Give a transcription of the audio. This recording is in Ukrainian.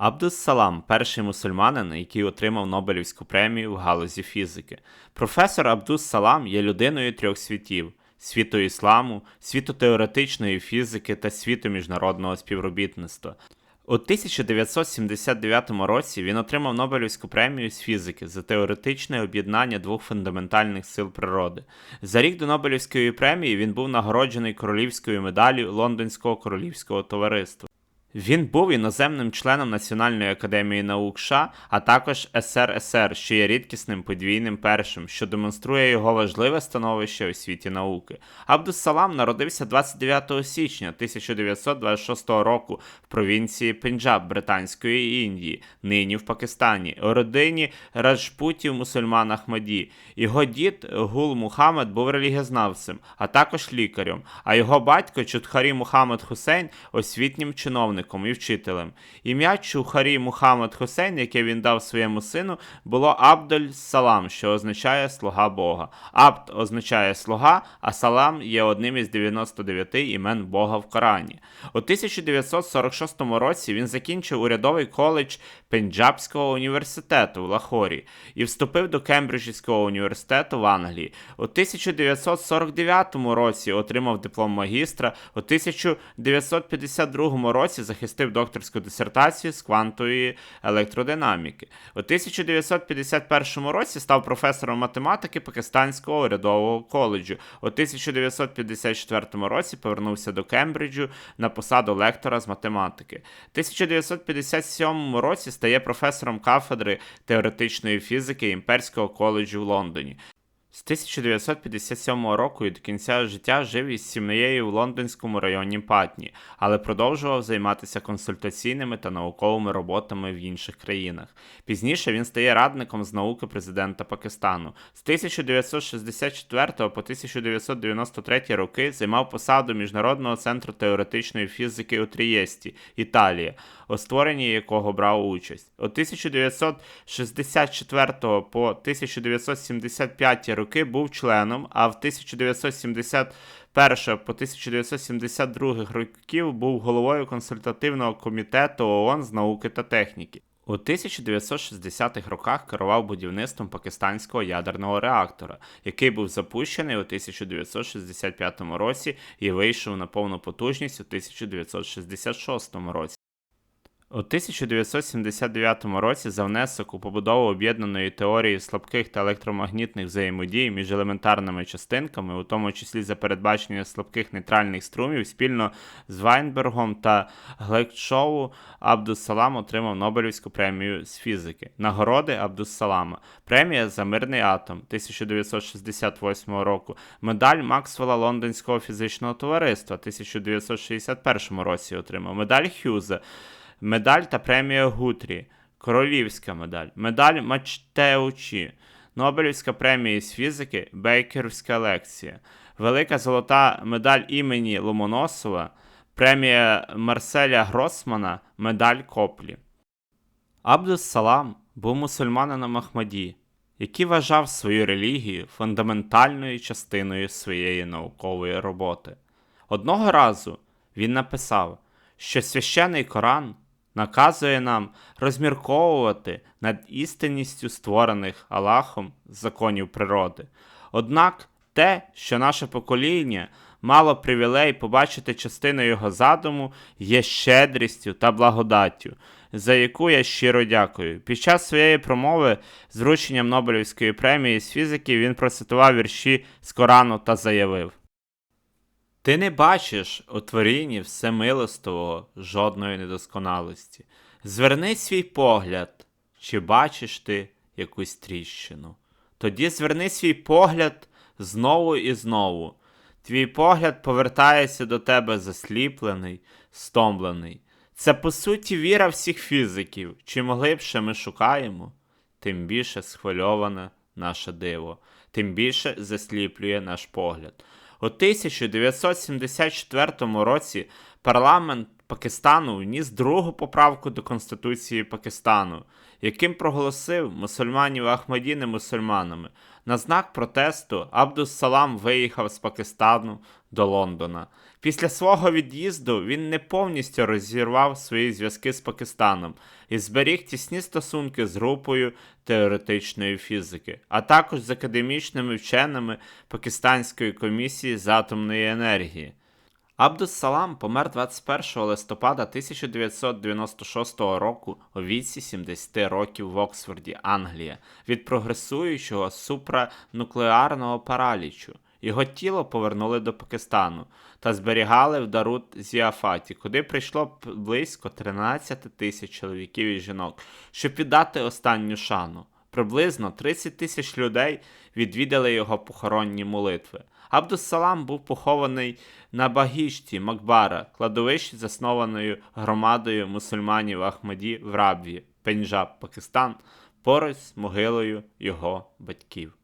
Абдус Салам перший мусульманин, який отримав Нобелівську премію в галузі фізики. Професор Абдус Салам є людиною трьох світів: світу ісламу, світу теоретичної фізики та світу міжнародного співробітництва. У 1979 році він отримав Нобелівську премію з фізики за теоретичне об'єднання двох фундаментальних сил природи. За рік до Нобелівської премії він був нагороджений королівською медаллю Лондонського королівського товариства. Він був іноземним членом Національної академії наук США, а також СРСР, що є рідкісним подвійним першим, що демонструє його важливе становище у світі науки. Абдус Салам народився 29 січня 1926 року в провінції Пенджаб Британської Індії, нині в Пакистані, у родині раджпутів мусульман Ахмаді. Його дід Гул Мухаммед був релігієзнавцем, а також лікарем, а його батько Чудхарі Мухаммед Хусейн освітнім чиновником і вчителем. Ім'я Чухарі Мухаммед Хусейн, яке він дав своєму сину, було Абдуль Салам, що означає слуга Бога. Абд означає слуга, а Салам є одним із 99 імен Бога в Корані. У 1946 році він закінчив урядовий коледж Пенджабського університету в Лахорі і вступив до Кембриджського університету в Англії. У 1949 році отримав диплом магістра, у 1952 році захистив докторську дисертацію з квантової електродинаміки. У 1951 році став професором математики Пакистанського урядового коледжу. У 1954 році повернувся до Кембриджу на посаду лектора з математики. У 1957 році стає професором кафедри теоретичної фізики Імперського коледжу в Лондоні. З 1957 року і до кінця життя жив із сім'єю в лондонському районі Патні, але продовжував займатися консультаційними та науковими роботами в інших країнах. Пізніше він стає радником з науки президента Пакистану. З 1964 по 1993 роки займав посаду Міжнародного центру теоретичної фізики у Трієсті, Італія, у створенні якого брав участь. У 1964 по 1975 роки був членом, а в 1971 по 1972 років був головою консультативного комітету ООН з науки та техніки. У 1960-х роках керував будівництвом пакистанського ядерного реактора, який був запущений у 1965 році і вийшов на повну потужність у 1966 році. У 1979 році за внесок у побудову об'єднаної теорії слабких та електромагнітних взаємодій між елементарними частинками, у тому числі за передбачення слабких нейтральних струмів, спільно з Вайнбергом та Глейкшоу Абдус Салам отримав Нобелівську премію з фізики. Нагороди Абдус Салама, премія за мирний атом 1968 року, медаль Максвелла Лондонського фізичного товариства 1961 році отримав, медаль Х'юза. Медаль та премія Гутрі, Королівська медаль, медаль Мачтеучі, Нобелівська премія з фізики, Бейкерівська лекція, Велика золота медаль імені Ломоносова, премія Марселя Гросмана, медаль Коплі. Абдус Салам був мусульманином Ахмаді, який вважав свою релігію фундаментальною частиною своєї наукової роботи. Одного разу він написав, що священий Коран наказує нам розмірковувати над істинністю створених Аллахом законів природи. Однак те, що наше покоління мало привілей побачити частину його задуму, є щедрістю та благодаттю, за яку я щиро дякую. Під час своєї промови з врученням Нобелівської премії з фізики він процитував вірші з Корану та заявив. Ти не бачиш у творінні всемилостивого жодної недосконалості. Зверни свій погляд, чи бачиш ти якусь тріщину. Тоді зверни свій погляд знову і знову. Твій погляд повертається до тебе засліплений, стомлений. Це по суті віра всіх фізиків. Чим глибше ми шукаємо, тим більше схвильоване наше диво, тим більше засліплює наш погляд. У 1974 році парламент Пакистану вніс другу поправку до Конституції Пакистану, яким проголосив мусульманів Ахмаді не мусульманами. На знак протесту Абдус Салам виїхав з Пакистану до Лондона. Після свого від'їзду він не повністю розірвав свої зв'язки з Пакистаном і зберіг тісні стосунки з групою теоретичної фізики, а також з академічними вченими Пакистанської комісії з атомної енергії. Абдус Салам помер 21 листопада 1996 року у віці 70 років в Оксфорді, Англія, від прогресуючого супрануклеарного паралічу. Його тіло повернули до Пакистану та зберігали в Дарут Зіафаті, куди прийшло близько 13 тисяч чоловіків і жінок, щоб віддати останню шану. Приблизно 30 тисяч людей відвідали його похоронні молитви. Абдус-Салам був похований на Багішті Макбара, кладовищі, заснованою громадою мусульманів Ахмаді в Рабві, Пенджаб, Пакистан, поруч з могилою його батьків.